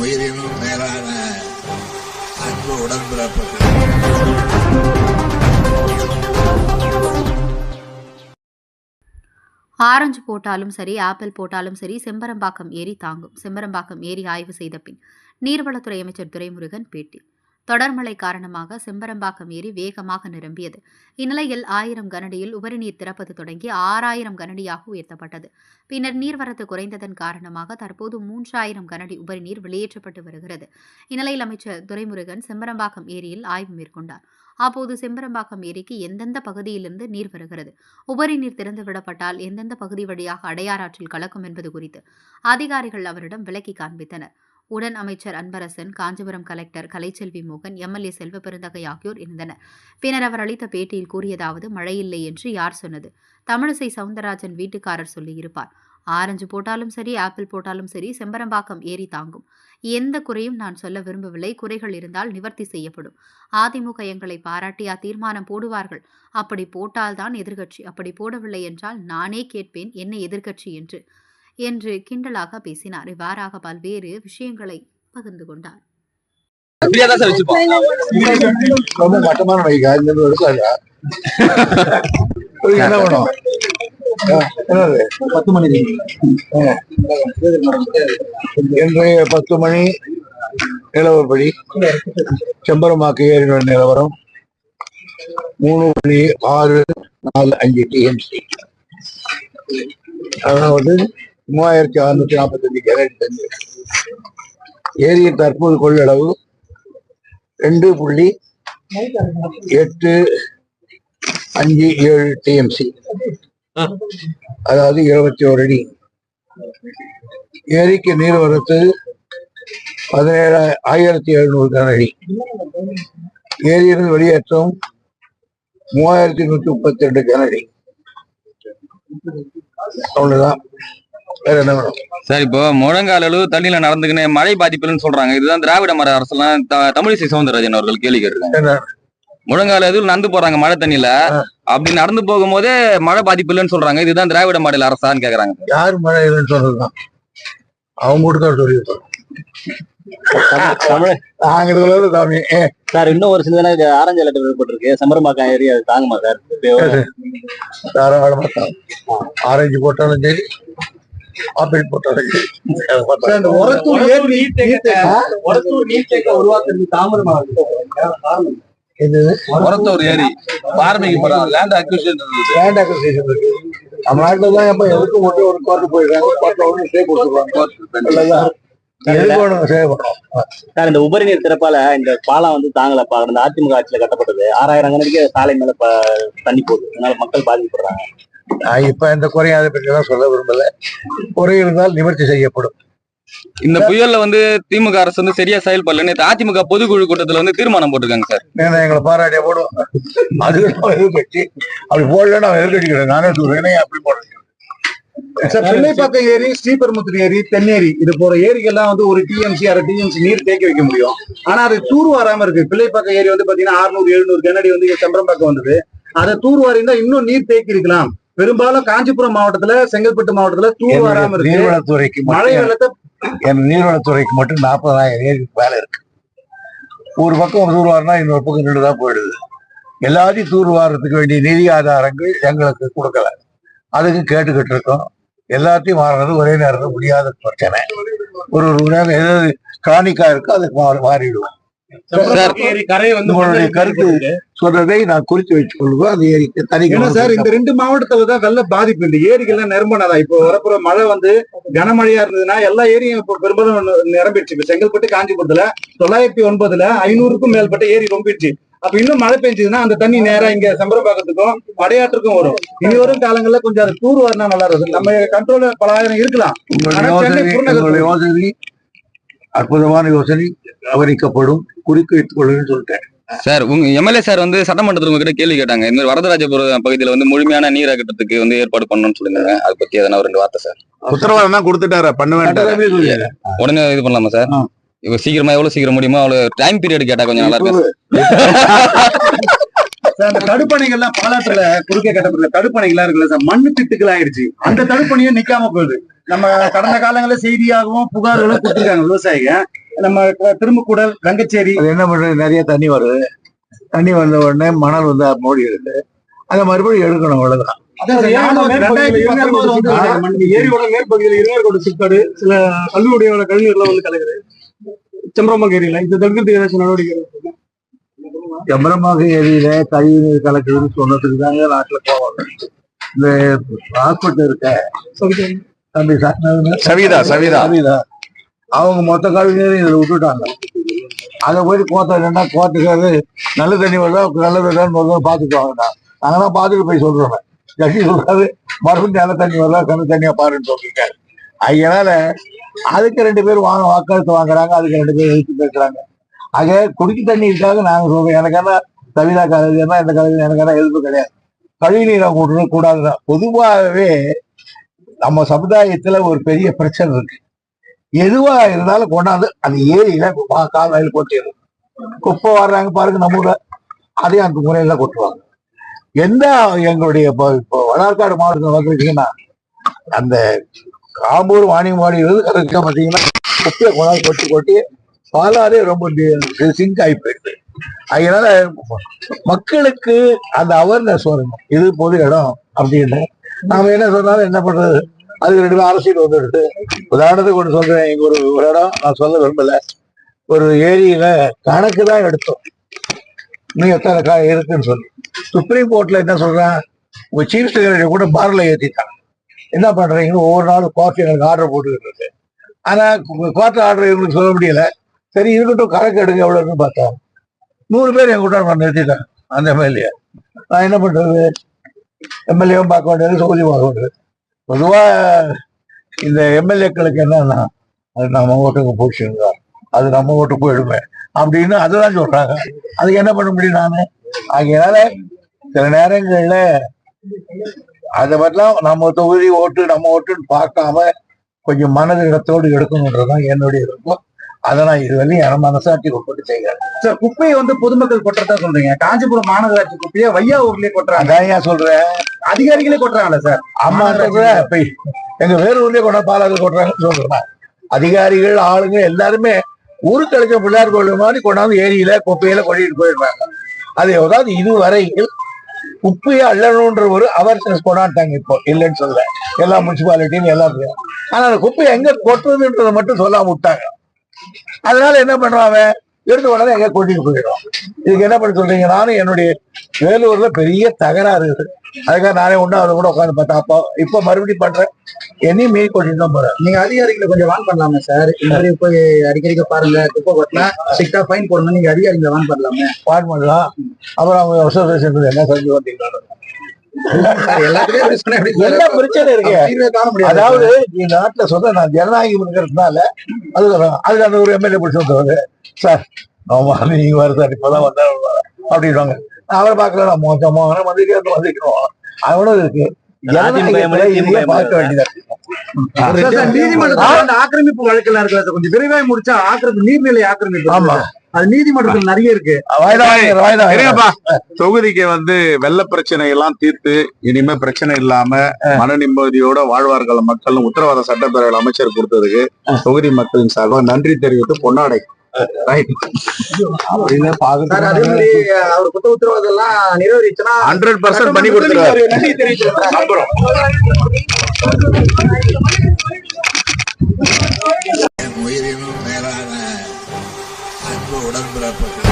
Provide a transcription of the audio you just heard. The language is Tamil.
உயிரினும் மேலான அன்பு உடன்பிறப்புகள். ஆரஞ்சு போட்டாலும் சரி ஆப்பிள் போட்டாலும் சரி செம்பரம்பாக்கம் ஏரி தாங்கும். செம்பரம்பாக்கம் ஏரி ஆய்வு செய்த பின் நீர்வளத்துறை அமைச்சர் துரைமுருகன் பேட்டி. தொடர்மழை காரணமாக செம்பரம்பாக்கம் ஏரி வேகமாக நிரம்பியது. இந்நிலையில் ஆயிரம் கனடியில் உபரிநீர் திறப்பது தொடங்கி ஆறாயிரம் கனடியாக உயர்த்தப்பட்டது. பின்னர் நீர்வரத்து குறைந்ததன் காரணமாக தற்போது மூன்றாயிரம் கனடி உபரிநீர் வெளியேற்றப்பட்டு வருகிறது. இந்நிலையில் அமைச்சர் துரைமுருகன் செம்பரம்பாக்கம் ஏரியில் ஆய்வு மேற்கொண்டார். அப்போது செம்பரம்பாக்கம் ஏரிக்கு எந்தெந்த பகுதியிலிருந்து நீர் வருகிறது? உபரி நீர் திறந்து விடப்பட்டால் எந்தெந்த பகுதி வழியாக அடையாறாற்றில் கலக்கும் என்பது குறித்து அதிகாரிகள் அவரிடம் விலக்கி காண்பித்தனர். உடன் அமைச்சர் அன்பரசன் காஞ்சிபுரம் கலெக்டர் கலைச்செல்வி மோகன் எம்எல்ஏ செல்வபெருந்தகை ஆகியோர் இருந்தனர். பின்னர் அவர் அளித்த பேட்டியில் கூறியதாவது மழையில்லை என்று யார் சொன்னது? தமிழிசை சவுந்தரராஜன் வீட்டுக்காரர் சொல்லியிருப்பார். ஆரஞ்சு போட்டாலும் சரி ஆப்பிள் போட்டாலும் சரி செம்பரம்பாக்கம் ஏறி தாங்கும். எந்த குறையும் நான் சொல்ல விரும்பவில்லை. குறைகள் இருந்தால் நிவர்த்தி செய்யப்படும். அதிமுக எங்களை பாராட்டியா தீர்மானம் போடுவார்கள். அப்படி போட்டால்தான் எதிர்கட்சி அப்படி போடவில்லை என்றால் நானே கேட்பேன். என்ன எதிர்கட்சி என்று என்று கிண்டலாக பேசினார். இவ்வாறாக பல்வேறு விஷயங்களை பகிர்ந்து கொண்டார். இன்றைய பத்து மணி நிலவரப்படி செம்பரமாக்கு ஏரியோட நிலவரம் மூணு புள்ளி ஆறு நாலு அஞ்சு டிஎம்சி அதாவது மூவாயிரத்தி அறுநூத்தி நாற்பத்தஞ்சு கேரட் தண்ணி. ஏரியின் தற்போது கொள்ளளவு ரெண்டு புள்ளி எட்டு அஞ்சு ஏழு டிஎம்சி அதாவது இருபத்தி ஒரு அடி. ஏரிக்கு நீர்வரத்து பதினேழு ஆயிரத்தி எழுநூறு கனஅடி ஏரியிலிருந்து வெளியேற்றம் மூவாயிரத்தி நூத்தி முப்பத்தி ரெண்டு கனஅடி அவ்வளவுதான். வேற என்ன வேணும்? சார் இப்போ முழங்கால் அளவு தண்ணியில நடந்துக்கின்னு மழை பாதிப்புன்னு சொல்றாங்க. இதுதான் திராவிட மர அரசெல்லாம் த- தமிழிசை சவுந்தரராஜன் அவர்கள் கேள்வி கேட்டிருக்காங்க. முழங்கால் அளவு நடந்து போறாங்க மழை தண்ணியில. அப்படி நடந்து போகும்போதே மழை பாதிப்பு இல்லைன்னு சொல்றாங்க. இதுதான் திராவிட மாடல் அரசான்னு கேக்குறாங்க யார் மழை இல்லைன்னு சொல்றதுதான்? அவங்க கூட ஏ, சார் இன்னும் ஒரு சில ஆரஞ்சு அலர்ட் விடப்பட்டிருக்கு ஏரியா தாங்குமா சார்? தாராளமா. ஆரஞ்சு போட்டாலும் சரி. ஆப்பிள் இந்த ஒரத்தூர் ஏரி பார்மிக்கு போறாங்க லேண்ட் அக்யூஷன் லேண்ட் அக்விசிஷன் இருக்கு. நம்ம நாட்டுல தான் எப்ப எதுக்கு மட்டும் ஒரு கோர்ட்டு போயிடுறாங்க. கோர்ட்ல ஒன்று ஸ்டே கொடுத்துருவாங்க. சார் இந்த உபரி நீர் திறப்பால இந்த பாலம் வந்து தாங்கலப்பா. இந்த அதிமுக ஆட்சியில கட்டப்பட்டது. ஆறாயிரம் கணக்கு சாலை மேல தண்ணி போகுது. அதனால மக்கள் பாதிக்கப்படுறாங்க. நான் இப்ப எந்த குறையும் அதை பற்றி தான் சொல்ல விரும்பல. குறை இருந்தால் நிவர்த்தி செய்யப்படும். இந்த புயல்ல வந்து திமுக அரசு வந்து சரியா செயல்படல. நேத்து அதிமுக பொதுக்குழு கூட்டத்துல வந்து தீர்மானம் போட்டிருக்காங்க சார். எங்களை பாராட்டிய போடும் அது எதிர்கட்சி அப்படி போடலன்னு அவன் எதிர்கட்சிக்கிறேன் நானே சொல்றேன். அப்படி போடுறேன் சார் பிள்ளைப்பாக்கம் ஏரி ஸ்ரீபெரும்புத்தூர் ஏரி தென்னேரி. இது போற ஏரிகள்லாம் வந்து ஒரு டிஎம்சி அரை டிஎம்சி நீர் தேக்கி வைக்க முடியும். ஆனா அது தூர் வராம இருக்கு. பிள்ளைப்பாக்கம் ஏரி வந்து பாத்தீங்கன்னா 600 எழுநூறு கனடி வந்து இங்க செம்பரம்பாக்கம் வந்தது. அதை தூர் வாரிந்தா இன்னும் நீர் தேக்கி இருக்கலாம். பெரும்பாலும் காஞ்சிபுரம் மாவட்டத்துல செங்கல்பட்டு மாவட்டத்துல தூர் வராம இருக்கு. நீர்வளத்துறைக்கு மழை வெள்ளத்தை என் நீர்வளத்துறைக்கு மட்டும் நாற்பதாயிரம் ஏரிக்கு வேலை இருக்கு. ஒரு பக்கம் தூர்வாரினா இன்னொரு பக்கம் நின்று தான் போயிடுது. எல்லாத்தையும் தூர்வாரத்துக்கு வேண்டிய நிதி ஆதாரங்கள் எங்களுக்கு கொடுக்கல. அதுக்கு கேட்டுக்கிட்டு இருக்கோம். எல்லாத்தையும் மாறுறது ஒரே நேரத்தில் முடியாத பிரச்சனை. ஒரு ஒரு நேரம் எதாவது காணிக்கா இருக்கோ அதுக்கு மாறி மாறிடுவோம். உங்களுடைய கருத்து சொல்றதை நான் குறித்து வச்சுக் கொள்வோம் அந்த ஏரிக்கு தனி சார் இந்த ரெண்டு மாவட்டத்துல தான் வெள்ள பாதிப்பு இந்த ஏரிகள்லாம் நிரம்பினதா? இப்போ வரப்புற மழை வந்து கனமழையா இருந்ததுன்னா எல்லா ஏரியும் இப்போ பெரும்பாலும் நிரம்பிடுச்சு. இப்ப செங்கல்பட்டு காஞ்சிபுரத்துல தொள்ளாயிரத்தி ஒன்பதுல ஐநூறுக்கும் மேற்பட்ட ஏரி ரொம்பிடுச்சு. அப்ப இன்னும் மழை பெஞ்சதுன்னா அந்த தண்ணி நேரா இங்க செம்பரம்பாக்கத்துக்கும் படையாற்றுக்கும் வரும். இனி வரும் காலங்கள்ல கொஞ்சம் அது தூர் வரனா நல்லா இருக்கும். நம்ம கண்ட்ரோல்ல பல ஆயிரம் இருக்கலாம். யோசனை அற்புதமான யோசனை கவனிக்கப்படும் குறித்து வைத்துக் கொள்ளுன்னு சொல்லிட்டேன். சார் உங்க எம்எல்ஏ சார் வந்து சட்டமன்றத்தில் உங்ககிட்ட கேள்வி கேட்டாங்க. இந்த மாதிரி வரதராஜபுரம் பகுதியில வந்து முழுமையான நீர் அகற்றத்துக்கு வந்து ஏற்பாடு பண்ணணும்னு சொல்லியிருந்தாங்க. அதை பத்தி எதனா ஒரு ரெண்டு வார்த்தை சார்? உத்தரவாதம் தான் கொடுத்துட்டாரு பண்ண வேண்டாம். உடனே இது பண்ணலாமா சார். இப்போ சீக்கிரமா எவ்வளவு சீக்கிரம் முடியுமோ அவ்வளவு டைம் பீரியட் கேட்டா கொஞ்சம் நல்லா இருக்கும். அந்த தடுப்பணைகள்லாம் பாலாற்றுல குறுக்கே கட்டப்பட்ட தடுப்பணைகள்லாம் இருக்குல்ல சார் மண்ணு திட்டுகள் ஆயிடுச்சு. அந்த தடுப்பணையும் நிக்காம போகுது. நம்ம கடந்த காலங்களில் செய்தியாகவும் புகார்களும் கொடுத்துருக்காங்க விவசாயிங்க. நம்ம திருமுக்கூடல் கங்கச்சேரி அது என்ன பண்றது நிறைய தண்ணி வருது. தண்ணி வந்த உடனே மணல் வந்து மூடி இருக்கு அதை மறுபடியும் எடுக்கணும் அவ்வளவுதான். ஏரியோட மேற்பகுதியில் இருநேர்கோடு சிற்காடு சில கல்லூரியோட கழிவுகள்லாம் வந்து கலக்குது. செம்பரம்பாங்க ஏரியில இந்த தடுக்கிறதுக்கு ஏதாச்சும் நடவடிக்கை எடுக்கணுமா? செம்பரமாக ஏரியில கழிவு நீர் கலக்குதுன்னு சொன்னதுக்கு தாங்க நாட்டுல போவாங்க. இந்த ஹாஸ்பிட்டல் இருக்க சவிதா. தம்பி சவிதா சவிதா. சவிதா. அவங்க மொத்த கழிவு நீரையும் இதுல விட்டுட்டாங்க. அதை போய் கோத்த என்னன்னா கோத்துக்காரு நல்ல தண்ணி வருதா நல்ல தண்ணி வருதா பார்த்துட்டு வாங்கடா. நாங்களாம் பார்த்துட்டு போய் சொல்றோம். ஜட்ஜி சொல்றாரு மறுபடியும் நல்ல தண்ணி வருதா கண்ணு தண்ணியா பாருன்னு சொல்லிருக்காரு. அதனால அதுக்கு ரெண்டு பேர் வாங்க வாக்கெடுத்து வாங்குறாங்க அதுக்கு ரெண்டு பேர் எழுத்து பேசுறாங்க. ஆக குடிக்க தண்ணீருக்காக நாங்க சொல்றோம். எனக்கான கவிதா கலைஞர்னா இந்த கலைஞர் எனக்கான எதிர்ப்பு கிடையாது. கழிவு நீரை கூட்டணும் கூடாதுதான். பொதுவாகவே நம்ம சமுதாயத்துல ஒரு பெரிய பிரச்சனை இருக்கு. எதுவா இருந்தாலும் கொண்டாந்து அந்த ஏரியில கால்வாயில் கொட்டிடும் குப்பை வர்றாங்க பாருங்க நம்ம ஊர்ல. அதையும் அந்த முறையில கொட்டுவாங்க. எந்த எங்களுடைய இப்போ இப்போ வடார்காடு மாவட்டத்தில் வந்துருக்கீங்கன்னா அந்த காம்பூர் வாணியம்பாடி கரெக்டா பார்த்தீங்கன்னா குப்பையை கொண்டாந்து கொட்டி கொட்டி பாலாரே ரொம்ப சிங்க் ஆகி போயிடுது. அதனால மக்களுக்கு அந்த அவேர்னஸ் வரணும். இது பொது இடம் அப்படின்னு. நாம என்ன சொன்னாலும் என்ன பண்றது? அதுக்கு ரெண்டு பேரும் அரசியல் வந்துடுது. உதாரணத்துக்கு ஒன்று சொல்றேன். இங்க ஒரு ஒரு இடம் நான் சொல்ல விரும்பல. ஒரு ஏரியில கணக்கு தான் எடுத்தோம். இன்னும் எத்தனை கா இருக்குன்னு சொல்லி. சுப்ரீம் கோர்ட்ல என்ன சொல்றான்? உங்க சீஃப் செக்ரட்டரி கூட பார்ல ஏத்திட்டாங்க என்ன பண்றீங்கன்னு ஒவ்வொரு நாளும் கோர்ட் எனக்கு ஆர்டர் போட்டுக்கிட்டு இருக்கு. ஆனா கோர்ட் ஆர்டர் எங்களுக்கு சொல்ல முடியல. சரி இருக்கட்டும் கணக்கு எடுங்க எவ்வளவுன்னு பார்த்தா நூறு பேர் என் கூட நான் நிறுத்திட்டேன் அந்த எம்எல்ஏ. நான் என்ன பண்றது? எம்எல்ஏவும் பார்க்க வேண்டியது தொகுதி பார்க்க வேண்டியது. பொதுவா இந்த எம்எல்ஏக்களுக்கு என்னன்னா அது நம்ம ஓட்டுக்கு போச்சுங்க அது நம்ம ஓட்டு போயிடுமே. அப்படின்னு அதுதான் சொல்றாங்க. அதுக்கு என்ன பண்ண முடியும் நானு? ஆகையினால சில நேரங்கள்ல அதை மாதிரிலாம் நம்ம தொகுதி ஓட்டு நம்ம ஓட்டுன்னு பார்க்காம கொஞ்சம் மனது இடத்தோடு எடுக்கணுன்றதுதான் என்னுடைய விருப்பம். அதை நான் இதுவரையும் என் மனசாட்சி உட்பட்டு செய்கிறேன். சார் குப்பையை வந்து பொதுமக்கள் கொட்டுறதா சொல்றீங்க. காஞ்சிபுரம் மாநகராட்சி குப்பையை வையா ஊர்லயே கொட்டுறாங்க. அதான் ஏன் சொல்றேன்? அதிகாரிகளே கொட்டுறாங்கல்ல சார். அம்மா இப்ப எங்க வேலூர்லயே கொண்டா பாலாறு கொட்டுறாங்கன்னு சொல்றேன். அதிகாரிகள் ஆளுங்க எல்லாருமே ஊருக்கு அழைச்ச பிள்ளையார் கோயில் மாதிரி கொண்டாந்து ஏரியில குப்பையில கொட்டிட்டு போயிடுறாங்க அது அதாவது இதுவரையில் குப்பையை அள்ளணுன்ற ஒரு அவர்னஸ் கொண்டாட்டாங்க இப்போ. இல்லைன்னு சொல்ல எல்லா முனிசிபாலிட்டியும் எல்லாத்தையும் ஆனா அந்த குப்பையை எங்க கொட்டுறதுன்றதை மட்டும் சொல்லாம விட்டாங்க. அதனால என்ன பண்றாங்க எடுத்து உடனே எங்க கூட்டிட்டு போயிடும். இதுக்கு என்ன பண்ண சொல்றீங்க? நானும் என்னுடைய வேலூர்ல பெரிய தகராறு இருக்குது அதுக்காக நானே ஒண்ணு அதை கூட உட்காந்து பார்த்தேன். அப்போ இப்போ மறுபடியும் பண்றேன். என்னையும் மீறி கொட்டிட்டு தான் போறேன். நீங்க அதிகாரிகளை கொஞ்சம் வான் பண்ணலாமே சார் இந்த மாதிரி போய் அடிக்கடிக்க பாருங்க. குப்பை கொட்டினா ஸ்ட்ரிக்டா ஃபைன் போடணும் நீங்க அதிகாரிகளை வான் பண்ணலாமே. வான் பண்ணலாம். அப்புறம் அவங்க அசோசியேஷன் என்ன செஞ்சு வந்தீங்க என்ன பிரச்சனை இருக்கு? அதாவது நாட்டுல சொல்ற நான் ஜனநாயகம் இருக்கிறதுனால அது அந்த ஒரு எம்எல்ஏ பிடிச்சி சார் ஆமா நீங்க வர சார் இப்பதான் வந்தா அப்படின்வாங்க அவரை பார்க்கல நான் மோசமா வந்துட்டு வந்துக்கணும் அவனும் இருக்கு. அந்த ஆக்கிரமிப்பு வழக்கெல்லாம் இருக்குல்ல சார் கொஞ்சம் விரைவாக முடிச்சா ஆக்கிரமிப்பு நீர்நிலை ஆக்கிரமிப்பு ஆமா. அது நீதிமன்றத்தில் நிறைய இருக்கு. தொகுதிக்கு வந்து வெள்ள பிரச்சனை எல்லாம் தீர்த்து இனிமே பிரச்சனை இல்லாம மன நிம்மதியோட வாழ்வார்கள் மக்கள் உத்தரவாத சட்டப்பேரவை அமைச்சர் கொடுத்ததுக்கு தொகுதி மக்களின் சார்பாக நன்றி தெரிவித்து பொன்னாடை. ஹண்ட்ரட் பர்சன்ட் பண்ணி கொடுத்துருவாரு நன்றி தெரிவிச்சிருக்கேன் நம்புறோம் என்